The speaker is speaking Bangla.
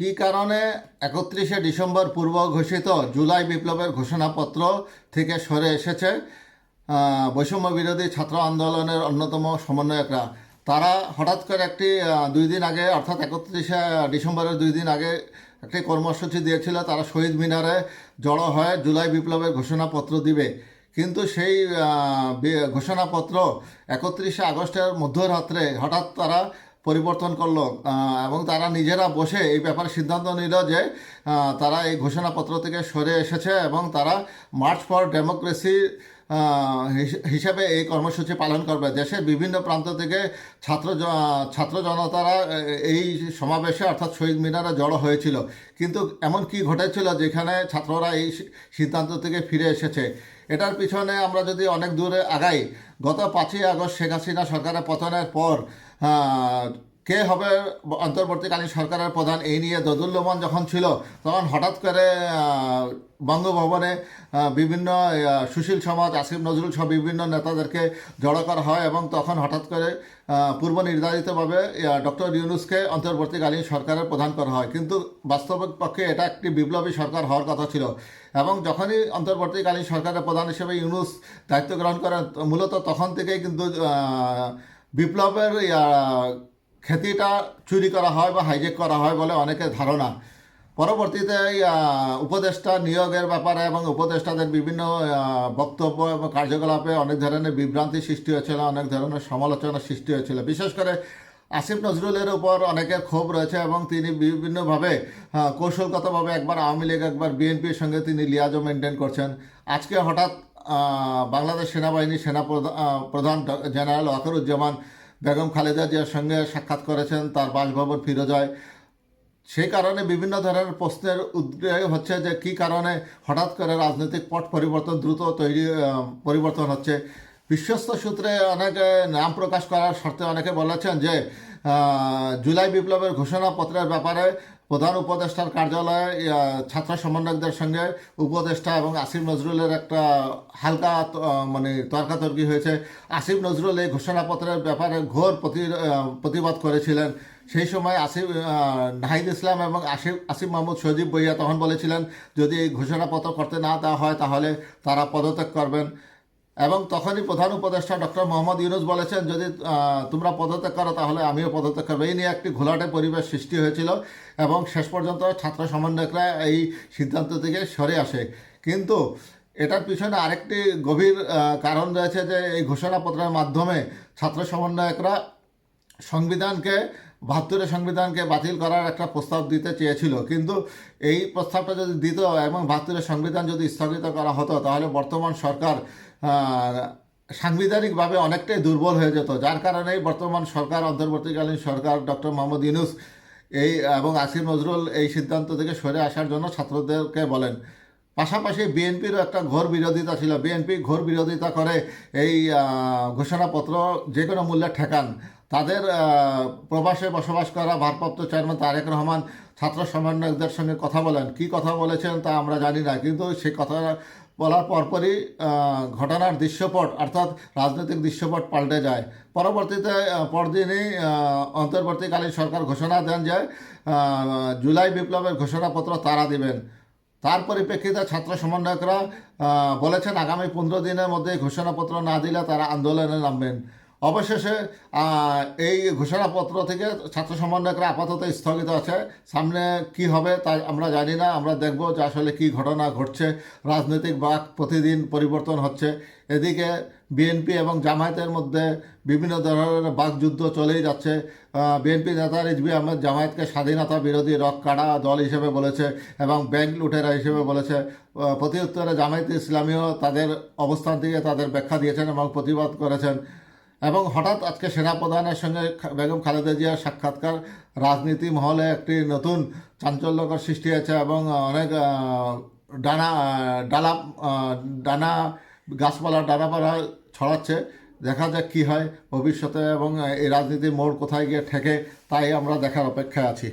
কি কারণে একত্রিশে ডিসেম্বর পূর্ব ঘোষিত জুলাই বিপ্লবের ঘোষণাপত্র থেকে সরে এসেছে? বৈষম্য বিরোধী ছাত্র আন্দোলনের অন্যতম সমন্বয়করা। তারা হঠাৎ করে একটি দুই দিন আগে, অর্থাৎ একত্রিশে ডিসেম্বরের দুই দিন আগে একটি কর্মসূচি দিয়েছিল, তারা শহীদ মিনারে জড়ো হয়ে জুলাই বিপ্লবের ঘোষণাপত্র দিবে। কিন্তু সেই ঘোষণাপত্র একত্রিশে আগস্টের মধ্যরাত্রে হঠাৎ তারা পরিবর্তন করল। এবং তারা নিজেরা বসে এই ব্যাপারে সিদ্ধান্ত নিল যে তারা এই ঘোষণাপত্র থেকে সরে এসেছে এবং তারা মার্চ ফর ডেমোক্রেসি হিসেবে এই কর্মসূচি পালন করবে। দেশের বিভিন্ন প্রান্ত থেকে ছাত্র ছাত্র জনতারা এই সমাবেশে অর্থাৎ শহীদ মিনারে জড়ো হয়েছিল। কিন্তু এমন কি ঘটেছিল যেখানে ছাত্ররা এই সিদ্ধান্ত থেকে ফিরে এসেছে? এটার পিছনে আমরা যদি অনেক দূরে আগাই, গত পাঁচই আগস্ট শেখ হাসিনা সরকারের পতনের পর কে হবে অন্তর্বর্তীকালীন সরকারের প্রধান এই নিয়ে দোদুল্যমান যখন ছিল, তখন হঠাৎ করে বঙ্গভবনে বিভিন্ন সুশীল সমাজ, আসিফ নজরুল সহ বিভিন্ন নেতাদেরকে জড়ো করা হয় এবং তখন হঠাৎ করে পূর্ব নির্ধারিতভাবে ডক্টর ইউনুসকে অন্তর্বর্তীকালীন সরকারের প্রধান করা হয়। কিন্তু বাস্তবিক পক্ষে এটা একটি বিপ্লবী সরকার হওয়ার কথা ছিল এবং যখনই অন্তর্বর্তীকালীন সরকারের প্রধান হিসেবে ইউনুস দায়িত্ব গ্রহণ করেন, মূলত তখন থেকেই কিন্তু বিপ্লবের খ্যাতিটা চুরি করা হয় বা হাইজেক করা হয় বলে অনেকের ধারণা। পরবর্তীতে এই, উপদেষ্টা নিয়োগের ব্যাপারে এবং উপদেষ্টাদের বিভিন্ন বক্তব্য এবং কার্যকলাপে অনেক ধরনের বিভ্রান্তি সৃষ্টি হয়েছিল অনেক ধরনের সমালোচনা সৃষ্টি হয়েছিল। বিশেষ করে আসিফ নজরুলের উপর অনেকের ক্ষোভ রয়েছে এবং তিনি বিভিন্নভাবে কৌশলগতভাবে একবার আওয়ামী লীগ একবার বিএনপির সঙ্গে তিনি লিয়াজও মেনটেন করছেন। আজকে হঠাৎ বাংলাদেশ সেনাবাহিনীর সেনা প্রধা- প্রধান জেনারেল ওয়াকারুজ্জামান বেগম খালেদা জিয়ার সঙ্গে সাক্ষাৎ করেছেন, তার বাসভবন ফিরে যায়। সেই কারণে বিভিন্ন ধরনের প্রশ্নের উদ্বেগ হচ্ছে যে কি কারণে হঠাৎ করে রাজনৈতিক পট পরিবর্তন দ্রুত তৈরি পরিবর্তন হচ্ছে। বিশ্বস্ত সূত্রে অনেকে নাম প্রকাশ করার শর্তে অনেকে বলেছেন যে জুলাই বিপ্লবের ঘোষণাপত্রের ব্যাপারে প্রধান উপদেষ্টার কার্যালয়ে ছাত্র সমন্বয়কদের সঙ্গে উপদেষ্টা এবং আসিফ নজরুলের একটা হালকা মানে তর্কাতর্কি হয়েছে। আসিফ নজরুল এই ঘোষণাপত্রের ব্যাপারে ঘোর প্রতি প্রতিবাদ করেছিলেন। সেই সময় আসিফ নাহিদ ইসলাম এবং আসিফ আসিফ মাহমুদ সজীব বইয়া তখন বলেছিলেন, যদি এই ঘোষণাপত্র করতে না দেওয়া হয় তাহলে তারা পদত্যাগ করবেন। এবং তখনই প্রধান উপদেষ্টা ডক্টর মোহাম্মদ ইউনুস বলেছেন, যদি তোমরা পদত্যাগ করো, তাহলে আমিও পদত্যাগ করব। এই নিয়ে একটি ঘোলাটে পরিবেশ সৃষ্টি হয়েছিল এবং শেষ পর্যন্ত ছাত্র সমন্বয়করা এই সিদ্ধান্ত থেকে সরে আসে। কিন্তু এটার পিছনে আরেকটি গভীর কারণ রয়েছে যে এই ঘোষণাপত্রের মাধ্যমে ছাত্র সমন্বয়করা সংবিধানকে, বাহাত্তরের সংবিধানকে বাতিল করার একটা প্রস্তাব দিতে চেয়েছিল। কিন্তু এই প্রস্তাবটা যদি দিত এবং বাহাত্তরের সংবিধান যদি স্থগিত করা হতো, তাহলে বর্তমান সরকার সাংবিধানিকভাবে অনেকটাই দুর্বল হয়ে যেত। যার কারণেই বর্তমান সরকার, অন্তর্বর্তীকালীন সরকার ডক্টর মোহাম্মদ ইউনুস এই এবং আসিফ নজরুল এই সিদ্ধান্ত থেকে সরে আসার জন্য ছাত্রদেরকে বলেন। পাশাপাশি বিএনপিরও একটা ঘোর বিরোধিতা ছিল। বিএনপি ঘোর বিরোধিতা করে এই ঘোষণাপত্র যে কোনো মূল্যে ঠেকান। তাদের প্রবাসে বসবাস করা ভারপ্রাপ্ত চেয়ারম্যান তারেক রহমান ছাত্র সমন্বয়কদের সঙ্গে কথা বলেন। কি কথা বলেছেন তা আমরা জানি না, কিন্তু সে কথা বলার পরপরই ঘটনার দৃশ্যপট অর্থাৎ রাজনৈতিক দৃশ্যপট পাল্টে যায়। পরবর্তীতে পরদিনই অন্তর্বর্তীকালীন সরকার ঘোষণা দেন যে জুলাই বিপ্লবের ঘোষণাপত্র তারা দিবেন। তার পরিপ্রেক্ষিতে ছাত্র সমন্বয়করা বলেছেন আগামী পনেরো দিনের মধ্যে ঘোষণাপত্র না দিলে তারা আন্দোলনে নামবেন। অবশেষে এই ঘোষণাপত্র থেকে ছাত্র সমন্বয়করা আপাতত স্থগিত আছে। সামনে কি হবে তা আমরা জানি না। আমরা দেখব যে আসলে কি ঘটনা ঘটছে। রাজনৈতিক বাক প্রতিদিন পরিবর্তন হচ্ছে। এদিকে বিএনপি এবং জামায়াতের মধ্যে বিভিন্ন ধরনের বাকযুদ্ধ চলেই যাচ্ছে। বিএনপি নেতা রিজবি আহমেদ জামায়াতকে স্বাধীনতা বিরোধী রক কাড়া দল হিসেবে বলেছে এবং ব্যাংক লুটেরা হিসেবে বলেছে। প্রতি উত্তরে জামায়াত ইসলামীও তাদের অবস্থান থেকে তাদের ব্যাখ্যা দিয়েছেন এবং প্রতিবাদ করেছেন। এবং হঠাৎ আজকে সেনাপ্রধানের সঙ্গে বেগম খালেদা জিয়ার সাক্ষাৎকার, রাজনীতি মহলে একটি নতুন চাঞ্চল্যকর সৃষ্টি হয়েছে এবং অনেক ডানা ডালা ডানা, গাছপালা ডানাপালা ছড়াচ্ছে। দেখা যাক কী হয় ভবিষ্যতে এবং এই রাজনীতির মোড় কোথায় গিয়ে ঠেকে, তাই আমরা দেখার অপেক্ষায় আছি।